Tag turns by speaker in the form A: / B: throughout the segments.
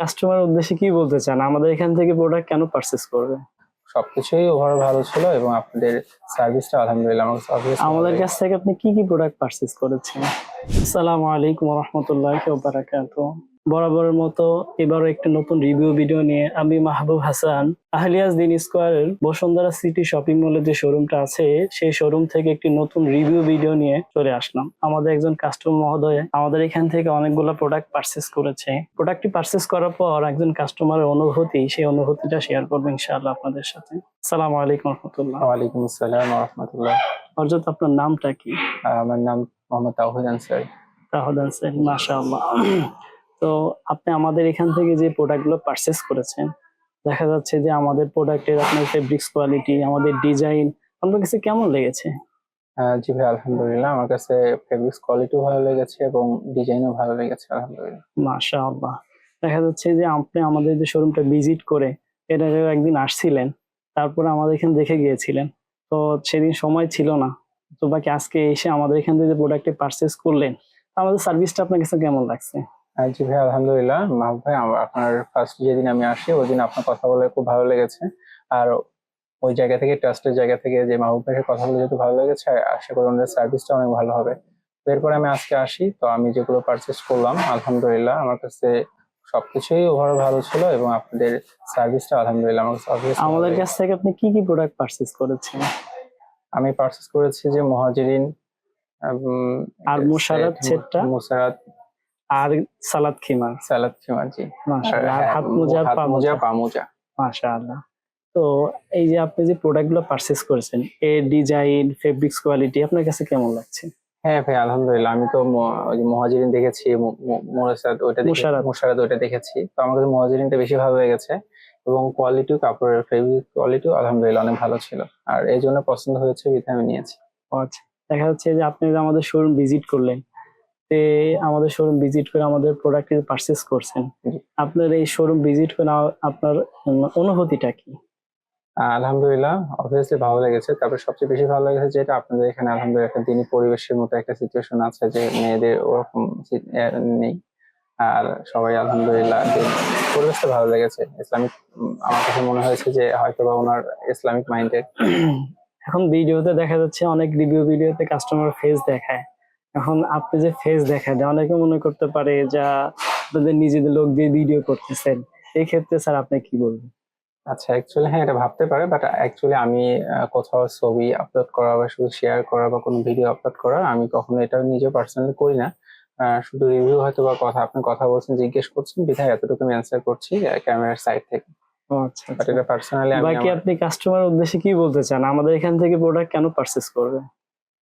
A: Customer উদ্দেশ্যে কি বলতে চান? আমাদের এখান থেকে প্রোডাক্ট কেন পারচেস করবে?
B: সবকিছুই ওভার ভালো ছিল এবং আপনাদের সার্ভিসটা আলহামদুলিল্লাহ আমার সার্ভিস
A: আমাদের কাছ থেকে আপনি কি কি প্রোডাক্ট পারচেস করেছেন? আসসালামু আলাইকুম ওয়া বারাকাত বরাবরের মতো এবারও একটি নতুন রিভিউ ভিডিও নিয়ে আমি মাহবুব হাসান আহলিয়াস দিন স্কোয়ারের বসুন্ধরা সিটি শপিং মলের যে শোরুমটা আছে সেই শোরুম থেকে একটি নতুন রিভিউ ভিডিও নিয়ে চলে আসলাম। আমাদের একজন কাস্টমার মহোদয় আমাদের এখান থেকে অনেকগুলো প্রোডাক্ট পারচেস করেছে। প্রোডাক্টটি পারচেস করার পর একজন কাস্টমারের অনুভূতি সেই অনুভূতিটা শেয়ার করব ইনশাআল্লাহ আপনাদের সাথে। সালাম আলাইকুম রহমতুল্লাহ।
B: ওয়ালাইকুম আসসালাম রহমতুল্লাহ।
A: অর্থাৎ আপনার নামটা কি?
B: আমার নাম মোহাম্মদ তাহিদ আনসারি।
A: তাহলে আনসারি মাশাআল্লাহ। তো আপনি আমাদের এখান থেকে যে প্রোডাক্টগুলো পারচেস করেছেন দেখা যাচ্ছে যে আমাদের প্রোডাক্টের আপনার ফেব্রিক্স কোয়ালিটি আমাদের ডিজাইন আপনার কাছে কেমন লেগেছে?
B: জি ভাই আলহামদুলিল্লাহ। আমার কাছে ফেব্রিক্স কোয়ালিটিও ভালো লেগেছে এবং ডিজাইনও ভালো লেগেছে আলহামদুলিল্লাহ।
A: মাশাআল্লাহ। দেখা যাচ্ছে যে আপনি আমাদের যে শোরুমটা ভিজিট করে এর আগেও একদিন আসছিলেন তারপরে আমাদের এখানে দেখে গিয়েছিলেন। তো সেদিন সময় ছিল না। তো বাকি আজকে এসে আমাদের এখান থেকে যে প্রোডাক্টটি পারচেস করলেন আমাদের সার্ভিসটা আপনার কাছে কেমন লাগছে?
B: জি ভাই আলহামদুলিল্লাহ মাহবুব ভাই আমার- আপনার ফার্স্ট যেদিন আমি আসি ওই দিন আপনার কথা বলে খুব ভালো লেগেছে আর ওই জায়গা থেকে ট্রাস্টের জায়গা থেকে যে মাহবুব ভাইয়ের কথা বলে যেহেতু ভালো লেগেছে আশা করি ওনাদের সার্ভিসটা অনেক ভালো হবে তো এরপরে আমি আজকে আসি তো আমি যেগুলো পারচেস করলাম আলহামদুলিল্লাহ আমার কাছে সবকিছুই ওভার ভালো ছিল এবং আপনাদের সার্ভিসটা আলহামদুলিল্লাহ আমার কাছে
A: আমাদের। কাছ থেকে আপনি কি কি প্রোডাক্ট পারচেস করেছেন
B: আমি পারচেস করেছি যে মহাজিরিন
A: আর মুশারাত সেটটা?
B: মুসারাত
A: আর সালাদ খিমা
B: সালাদ খিমা জি।
A: আর
B: হ্যাঁ,
A: হাত মোজা পা
B: মোজা পা মোজা
A: মাশাআল্লাহ। তো এই যে আপনি যে প্রোডাক্টগুলো পারচেস করেছেন এর ডিজাইন ফেব্রিক্স কোয়ালিটি আপনার কাছে কেমন লাগছে?
B: হ্যাঁ ভাই আলহামদুলিল্লাহ আমি তো মহাজিরিন দেখেছি মু- মু- ওইটা দেখে-
A: মুশারাত।
B: মুশারাত ওইটা দেখেছি। তো আমার কাছে মহাজিরিনটা বেশি ভালো লেগেছে এবং কোয়ালিটিও কাপড়ের ফেব্রিক কোয়ালিটিও আলহামদুলিল্লাহ অনেক ভালো ছিল। আর এই জন্য পছন্দ হয়েছে বিধায় আমি নিয়েছি
A: আচ্ছা দেখা যাচ্ছে যে আপনি যে আমাদের শোরুম ভিজিট করলেন তে আমাদের শোরুম ভিজিট করে আমাদের প্রোডাক্ট পারচেস করছেন। আপনার এই শোরুম ভিজিট করে আপনার অনুভূতিটা কি?
B: আলহামদুলিল্লাহ অবভিয়াসলি ভালো লেগেছে। তারপর সবচেয়ে বেশি ভালো লেগেছে যেটা আপনাদের এখানে আলহামদুলিল্লাহ একটা দিনই পরিবেশের মতো একটা সিচুয়েশন আছে যে মেয়েদের ওরকম নেই। আর সবাই আলহামদুলিল্লাহ পরিবেশটা ভালো লেগেছে। ইসলামিক আমার কাছে মনে হয়েছে যে হয়তো বা ওনার ইসলামিক মাইন্ডেড
A: এখন ভিডিওতে দেখা যাচ্ছে অনেক রিভিউ ভিডিওতে কাস্টমার ফেস দেখায়। এখন আপনি যে ফেস দেখায় দেয় অনেকে মনে করতে পারে যা আপনাদের নিজেদের লোক দিয়ে ভিডিও করতেছেন। এই ক্ষেত্রে স্যার আপনি কি বলবেন?
B: আচ্ছা অ্যাকচুয়ালি হ্যাঁ এটা ভাবতে পারে বাট অ্যাকচুয়ালি আমি কোথাও ছবি আপলোড করা বা শুধু শেয়ার করা বা কোনো ভিডিও আপলোড করা আমি কখনো এটা নিজে পার্সোনালি করি না। শুধু রিভিউ হয়তো বা কথা আপনি কথা বলছেন জিজ্ঞেস করছেন বিধায় এতটুকু আমি অ্যান্সার করছি ক্যামেরার সাইড থেকে।
A: ও আচ্ছা
B: বাট
A: আচ্ছা।
B: এটা পার্সোনালি আমি
A: বাকি আপনি কাস্টমার উদ্দেশ্যে কি বলতে চান? আমাদের এখান থেকে প্রোডাক্ট কেন পারচেস করবে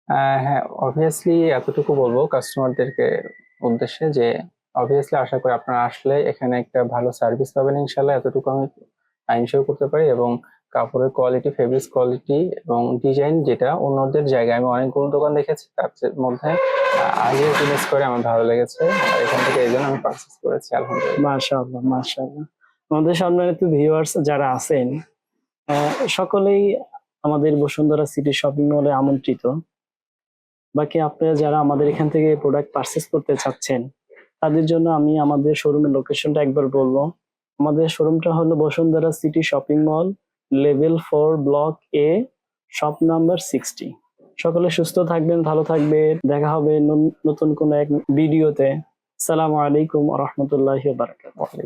B: হ্যাঁ অবভিয়াসলি এতটুকু বলব কাস্টমারদেরকে উদ্দেশ্যে যে অবভিয়াসলি আশা করি আপনারা আসলে এখানে একটা ভালো সার্ভিস পাবেন ইনশাল্লাহ এতটুকু আমি ইনশিওর করতে পারি এবং কাপড়ের কোয়ালিটি ফেব্রিক্স কোয়ালিটি এবং ডিজাইন যেটা অন্যদের জায়গায়, আমি অনেকগুলো দোকান দেখেছি, তার মধ্যে আগে জিনিস করে আমার ভালো লেগেছে, আর এখান থেকে এই জন্য আমি পারচেস করেছি, আলহামদুলিল্লাহ।
A: মাশাআল্লাহ মাশাআল্লাহ। আমাদের সম্মানিত ভিউয়ার্স যারা আছেন সকলেই আমাদের বসুন্ধরা সিটি শপিং মলে আমন্ত্রিত। বাকি আপনারা যারা আমাদের এখান থেকে প্রোডাক্ট পারচেস করতে চাচ্ছেন, তাদের জন্য আমি আমাদের শোরুমের লোকেশনটা একবার বলব। আমাদের শোরুমটা হলো Bashundhara city shopping mall level four block A shop number sixty সকলে সুস্থ থাকবেন, ভালো থাকবেন। দেখা হবে নতুন কোনো এক ভিডিওতে সালামু আলাইকুম রহমতুল্লাহ বারাকাত